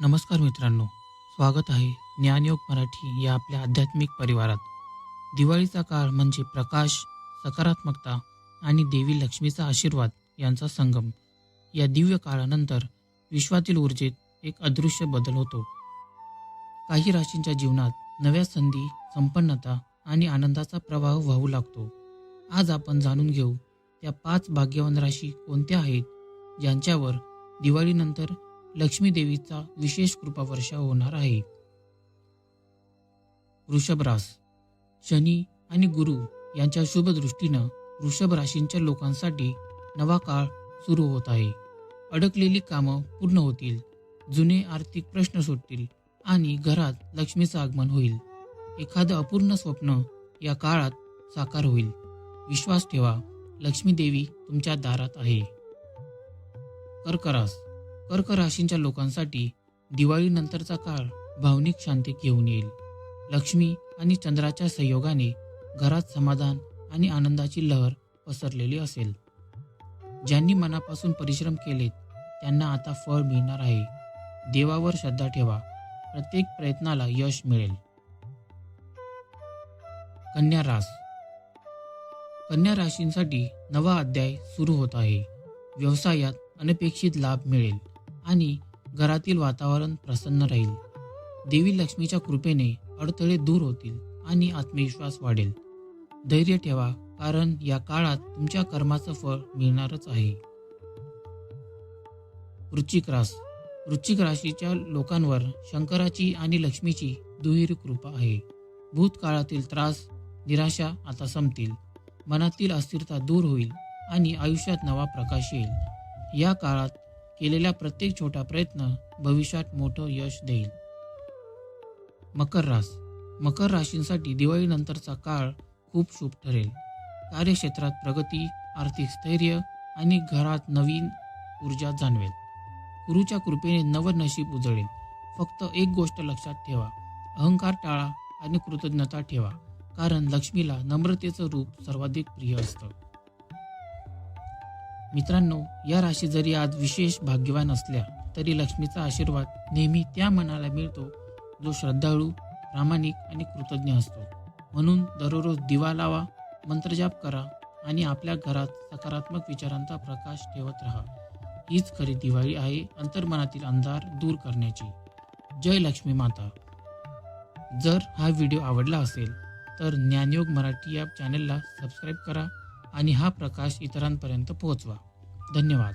नमस्कार मित्रांनो स्वागत आहे ज्ञानयोग मराठी या आपल्या आध्यात्मिक परिवारात. दिवाळीचा काळ म्हणजे प्रकाश सकारात्मकता आणि देवी लक्ष्मीचा आशीर्वाद यांचा संगम. या दिव्य काळानंतर विश्वातील ऊर्जेत एक अदृश्य बदल होतो. काही राशींच्या जीवनात नव्या संधी संपन्नता आणि आनंदाचा प्रवाह वाहू लागतो. आज आपण जाणून घेऊ त्या पाच भाग्यवान राशी कोणत्या आहेत ज्यांच्यावर दिवाळीनंतर लक्ष्मीदेवीचा विशेष विशेष कृपावर्षा होणार आहे. वृषभ रास शनी आणि गुरु यांच्या शुभ दृष्टीनं वृषभ राशींच्या लोकांसाठी नवा काळ सुरू होत आहे. अडकलेली कामं पूर्ण होतील जुने आर्थिक प्रश्न सुटतील आणि घरात लक्ष्मीचं आगमन होईल. एखादं अपूर्ण स्वप्न या काळात साकार होईल. विश्वास ठेवा लक्ष्मी देवी तुमच्या दारात आहे. कर्करास कर्क राशींच्या लोकांसाठी दिवाळीनंतरचा काळ भावनिक शांती घेऊन येईल. लक्ष्मी आणि चंद्राच्या संयोगाने घरात समाधान आणि आनंदाची लहर पसरलेली असेल. ज्यांनी मनापासून परिश्रम केलेत त्यांना आता फळ मिळणार आहे. देवावर श्रद्धा ठेवा. प्रत्येक प्रयत्नाला यश मिळेल. कन्या रास. कन्या राशींसाठी नवा अध्याय सुरू होत आहे. व्यवसायात अनपेक्षित लाभ मिळेल. आणि घरातील वातावरण प्रसन्न राहील. देवी लक्ष्मीच्या कृपेने अडथळे दूर होतील आणि आत्मविश्वास वाढेल. धैर्य ठेवा कारण या काळात तुमच्या कर्माचं फळ मिळणारच आहे. वृश्चिक रास. वृश्चिक राशीच्या लोकांवर शंकराची आणि लक्ष्मीची दुहेरी कृपा आहे. भूतकाळातील त्रास निराशा आता संपतील. मनातील अस्थिरता दूर होईल आणि आयुष्यात नवा प्रकाश येईल. या काळात केलेला प्रत्येक छोटा प्रयत्न भविष्यात मोठं यश देईल. मकर रास. मकर राशींसाठी दिवाळीनंतरचा काळ खूप शुभ ठरेल. कार्यक्षेत्रात प्रगती आर्थिक स्थैर्य आणि घरात नवीन ऊर्जा जाणवेल. गुरुच्या कृपेने नवं नशीब उजळेल. फक्त एक गोष्ट लक्षात ठेवा. अहंकार टाळा आणि कृतज्ञता ठेवा. कारण लक्ष्मीला नम्रतेचं रूप सर्वाधिक प्रिय असतं. मित्रांनो या राशी जरी आज विशेष भाग्यवान असल्या तरी लक्ष्मीचा आशीर्वाद नेहमी त्या मनाला मिळतो जो श्रद्धाळू प्रामाणिक आणि कृतज्ञ असतो. म्हणून दररोज दिवा लावा मंत्रजाप करा आणि आपल्या घरात सकारात्मक विचारांचा प्रकाश ठेवत राहा. हीच खरी दिवाळी आहे अंतर्मनातील अंधार दूर करण्याची. जय लक्ष्मी माता. जर हा व्हिडिओ आवडला असेल तर ज्ञानयोग मराठी या चॅनलला सबस्क्राईब करा आणि हा प्रकाश इतरांपर्यंत पोहोचवा. धन्यवाद.